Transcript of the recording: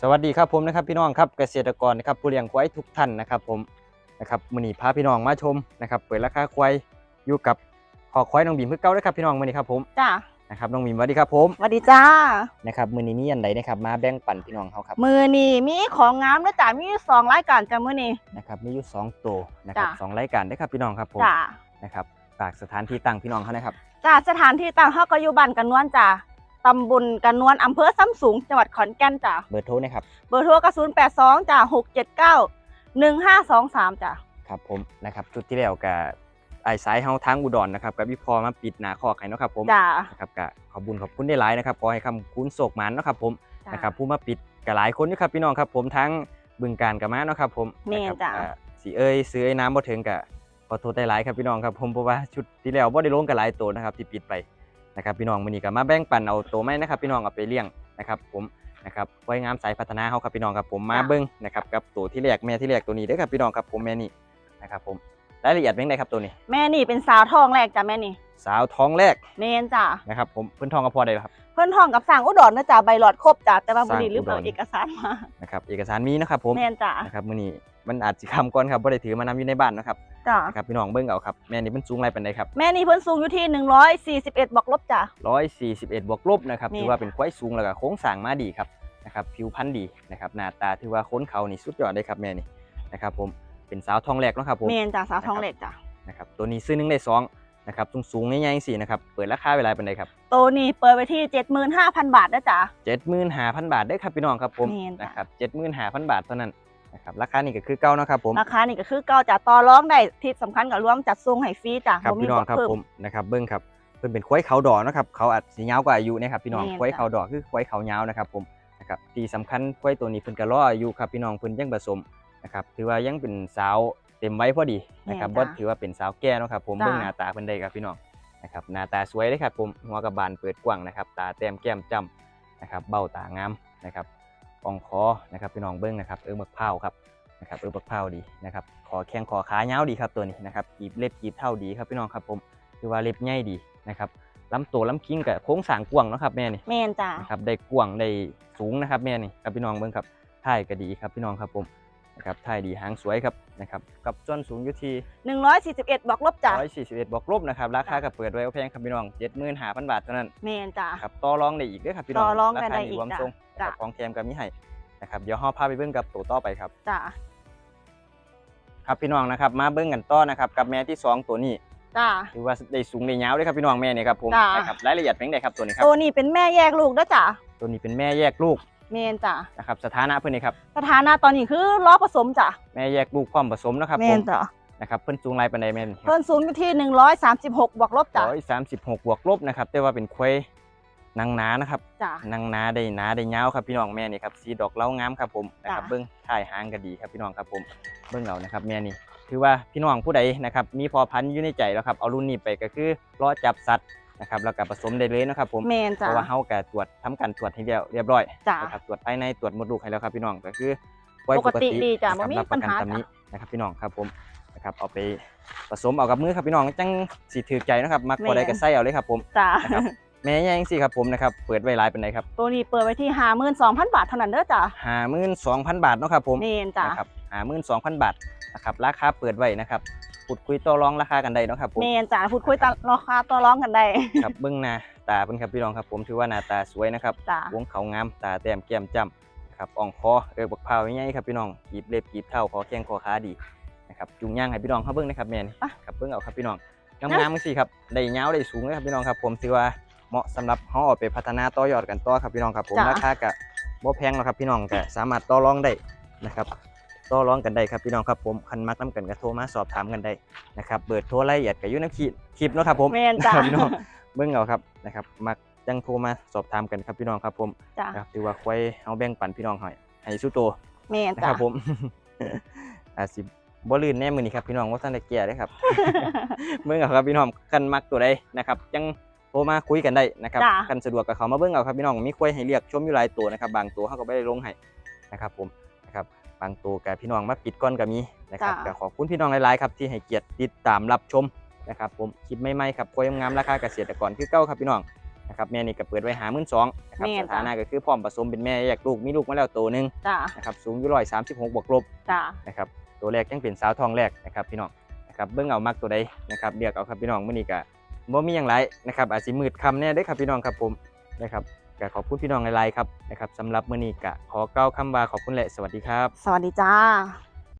สวัสดีครับผมนะครับพี่น้องครับเกษตรกรนะครับผู้เลี้ยงควายทุกท่านนะครับผมนะครับมื้อนี้พาพี่น้องมาชมนะครับเปิดราคาควายอยู่กับขอควายน้องบีมคือเก่าเด้อครับพี่น้องมื้อนี้ครับผมจ้านะครับน้องบีมสวัสดีครับผมสวัสดีจ้านะครับมื้อนี้มีอันใดนะครับมาแบ่งปันพี่น้องเขาครับมือนี่มีของงามด้วยจ้ามีสองรายการจ้ามือนี่นะครับมีอยู่สองตัวนะครับจ้ะสองรายการเด้อครับพี่น้องครับผมจ้านะครับฝากสถานที่ตั้งพี่น้องเขานะครับจ้าสถานที่ตั้งเฮาก็อยู่บ้านกันนวลจ้า ตำบลกันนวลอำเภอซ้ำสูงจังหวัดขอนแก่นจ้าเบอร์โทรนะครับ เบอร์โทรก็082จ้า679 1523จ้าครับผมนะครับจุดที่แล้วกับไอ้สายเฮาทางอุดรนะครับกับพี่พอมาปิดหน้าคอกให้เนาะครับผมจ้านะครับก็ขอบคุญขอบคุณได้หลายนะครับขอให้คำคุณโศกหมันเนาะครับผมจ้านะครับผู้มาปิดกับหลายคนอยู่ครับพี่น้องครับผมทั้งบึงการกับมาเนาะครับผมแม่นนะครับจ้ะอ่าสีเอ้ยซื้อไอ้น้ำบ่ถึงกับขอโทษได้หลายครับพี่น้องครับผมเพราะว่าชุดที่แล้วบ่ได้ลงกับหลายตัวนะครับที่ปิดไป นะครับพี่น้องมื้อนี้ก็มาแบ่งปันเอาตัวไม้นะครับพี่น้องเอาไปเลี้ยงนะครับผมนะครับไว้งามสายพัฒนาเฮาครับพี่น้องครับผมมาเบิ่งนะครับกับตัวที่แรกแม่ที่แรกตัวนี้เด้อครับพี่น้องครับผมแม่นี่นะครับผมรายละเอียดเป็นไงครับตัวนี้ แม่นี่เป็นสาวทองแรกจ้าแม่นี่ สาวท้องแรกเมนจ้านะครับผมเพิ่นท้องกับพ่อได้แล้วครับ เพิ่นทองกับสร้างอุดรนะจ้าใบหลอดครบจ้าแต่ว่าบ่ได้สร้างลืมเอาอุดรเอกสารมานะครับเอกสารมีนะครับผมแม่นจ้านะครับมื้อนี้มันอาจสิคำก่อนครับบ่ได้ถือมานำอยู่ในบ้านนะครับ จ้านะครับพี่น้องเบิ่งเอาครับแม่นี่มันสูงไรปานใดครับแม่นี่เพิ่นสูงอยู่ที่ 141 บวกลบจ้า141 บวกลบนะครับแม่นถือว่าเป็นควายสูงแล้วก็โค้งสร้างมาดีครับนะครับผิวพรรณดีนะครับหน้าตาถือว่าค้นเขานี่สุดยอดเลยครับแม่นี่นะครับผมเป็นสาวทองแรกเนาะครับผม เมนจ้าสาวทองเหล็กจ้านะครับตัวนี้ซื้อหนึงได้สองนะครับสูงสูงๆใหญ่ๆจังซี่นะครับเปิดราคาเวลาปานใดครับตัวนี้เปิดไปที่ 75,000 บาทนะจ้า75,000บาทเด้อครับพี่น้องครับผมแม่นจ้ะ นะครับ75,000บาทเท่านั้น นะครับราคานี่ก็คือเก่าเนาะครับผม ราคานี่ก็คือเก่าจ้าต่อร้องได้ที่สำคัญกับรวมจัดทรงให้ฟรีจ้าครับมีพี่น้องครับเพิ่ผมนะครับเบิ้งครับเพิ่นเป็นควายเขาดอกเนาะครับเขาอาจสิยาวกว่าอายุนะครับพี่น้องแม่นควายจ้ะเขาดอกคือควายเขายาวนะครับผมนะครับที่สำคัญควายตัวนี้เพิ่นก็รออายุครับพี่น้องเพิ่นยังผสมนะครับถือว่ายังเป็นสาวเต็มวัยพอดีนะครับบ่ถือว่าเป็นสาวแก่เนาะครับผมเบิ่งหน้าตาเพิ่นได้ครับพี่น้องนะครับหน้าตาสวยเลยครับผมหัวกระบาลเปิดกว้างนะครับตาแต้มแก้มจ้ำนะครับเบ้าตางามนะครับ อ่องคอนะครับพี่น้องเบิ่งนะครับเอิ้งบักพร้าวครับนะครับเอิ้งบักพร้าวดีนะครับคอแข้งคอขายาวดีครับตัวนี้นะครับกีบเล็บกีบเท่าดีครับพี่น้องครับผมคือว่าเล็บใหญ่ดีนะครับลำตัวลำคิงกับโค้งสร้างกว้างเนาะครับแม่นี่เมนจ้านะครับได้กว้างได้สูงนะครับแม่นี่ครับพี่น้องเบิ่งครับท่ายก็ดีครับพี่น้องครับผมนะครับท่ายดีหางสวยครับนะครับกับส่วนสูงอยู่ที่141 บวกลบจ้า141บวกลบนะครับราคาก็เปิดไว้เอาแพงครับพี่น้อง75,000บาทเท่านั้นเมนจ้าครับต่อรองได้อีกเด้อครับพี่น้องต่อรองกันราคาได้อีกรวมจ้ะทรงนะค จ้ะรับของแถมก็มีให้นะครับเดี๋ยวเฮาพาไปเบิ่งกับตัวต่อไปครับ จ้าครับพี่น้องนะครับมาเบิ่งกันต่อนะครับกับแม่ที่สองตัวนี้จ้าถือว่าได้สูงได้ยาวเลยครับพี่น้องแม่นี่ครับผมจ้ะ นะครับรายละเอียดเป็นไงครับตัวนี้ครับตัวนี้เป็นแม่แยกลูกนะจ้าตัวนี้เป็นแม่แยกลูกเมนจ้านะครับสถานะเพื่อนนี่ครับสถานะตอนนี้คือล้อผสมจ้าแม่แยกลูกพร้อมผสมนะครับเมผนมจ้านะครับเพิ่นสูงไรปานใดแม่นเพิ่นสูงอยู่ที่ 136บวกลบจ้าร้อยสามสิบหกบวกลบนะครับแต่ว่าเป็นควาย นางหนานะครับจ้านางหนาได้หนาได้ยาวครับพี่น้องแม่นี่ครับสีดอกเล้างามครับผมนะครับจ้ะ เบิ้งถ่ายหางก็ดีครับพี่น้องครับผมเบิ้งเอานะครับแม่นี่ถือว่าพี่น้องผู้ใดนะครับมีพอพันธุ์อยู่ในใจแล้วครับเอารุ่นนี้ไปก็คือรอจับสัตว์นะครับแล้วก็ผสมได้เลยนะครับผมเมนเพจ้าราะว่าเฮาก็ตรวจทำการตรวจให้เรียบเรียบร้อยจ้านะครับตรวจภายในตรวจมดลูกให้แล้วครับพี่น้องก็คือไว้ปกติดีจ้ะนครับบ่มีรับประกันปัญหาตามนี้จ้ะนะครับพี่น้องครับผมนะครับเอาไปผสมเอากับมือครับพี่น้องจังสิถือใจนะครับมักบ่ได้ก็ใส่เอาเลยครับผมจ้านะครับ แม่ใหญ่จังซี่ครับผมนะครับเปิดไว้หลายปานใดครับตัวนี้เปิดไว้ที่52,000บาทเท่านั้นเด้อจ้า52,000บาทเนาะครับผมเมนจ้านะครับ52,000บาทนะครับราคาเปิดไว้นะครับพูดคุยต่อรองราคากันได้เนาะครับผมเมนจ้าพูดคุยตามราคาต่อร้องกันได้ครับเบื้องหน้าตาเพิ่นครับพี่น้องครับ ผมถือว่าหน้าตาสวยนะครับจ้าวงเขางามตาแต้มแก้มจ้ำนะครับอ่องคอเออบักพร้าวใหญ่ๆครับพี่น้องกีบเล็บกีบเท้าคอแข้งคอขาดีนะครับจุงย่างให้พี่น้องเขาเบิ่งนะครับแม่นอะครับเบิ่งเอาครับพี่น้องงามๆจังซี่ครับได้ยาวได้สูงเลยครับพี่น้องครับ ผมถือว่า เหมาะสำหรับเฮาเอาไปพัฒนาต่อยอดกันต่อครับพี่น้องครับผมจ้ะ ราคาก็บ่แพงหรอกครับพี่น้องก็สามารถต่อรองได้นะครับต่อรองกันได้ครับพี่น้องครับผมคันมักน้ำกันก็โทรมาสอบถามกันได้นะครับเบอร์โทรรายละเอียดก็อยู่ในคลิปคลิปเนาะครับผมเมนจ้าครับพี่น้องเบิ่งเอาครับนะครับมักจังโทรมาสอบถามกันครับพี่น้องครับผมจ้านะครับถือว่าควายเฮาแบ่งปันพี่น้องให้ให้สู้โตวเมนนะจ้าครับผม อาจสิบ่ลื่นแน่มื้อนี้ครับพี่น้องว่าท่านได้แก่เด้อครับเบิ่งเอาครับพี่น้องคันมักตัวใดนะครับจังโทรมาคุยกันได้นะครับจ้ะคันสะดวกก็เข้ามาเบิ่งเอาครับพี่น้องมีควายให้เลือกชมอยู่หลายตัวนะครับ บางตัวเฮาก็บ่ได้ลงให้นะครับผมนะครับบางตัวก็พี่น้องมาปิดก่อนก็มีนะครับก็ขอบคุณพี่น้องหลายๆครับที่ให้เกียรติติดตามรับชมนะครับผมคลิปใหม่ๆครับควายงามๆราคาเกษตรกรคือเก่าครับพี่น้องนะครับแม่นี่ก็เปิดไว้หามื่นสองนะครับแม่สนจ้ะ ถานะก็คือพร้อมผสมเป็นแม่แยกลูกมีลูกมาแล้วตัวหนึงจ้านะครับสูงอยู่ร้อยสามสิบหกบวกลบ จ้า นะครับตัวแรกยังเป็นสาวทองแรกนะครับพี่น้องนะครับเบิ่งเอามักตัวใดนะครับเลือกเอาครับพี่น้องมื้อนี้ก็ บ่มีอย่างไรนะครับอาจสิมืดคำแน่ได้ครับพี่น้องครับผมนะครับก็ขอบคุณพี่น้องหลายๆครับนะครับสำหรับมื้อนี้ก็ขอเก้าคำว่าขอบคุณและสวัสดีครับ สวัสดีจ้า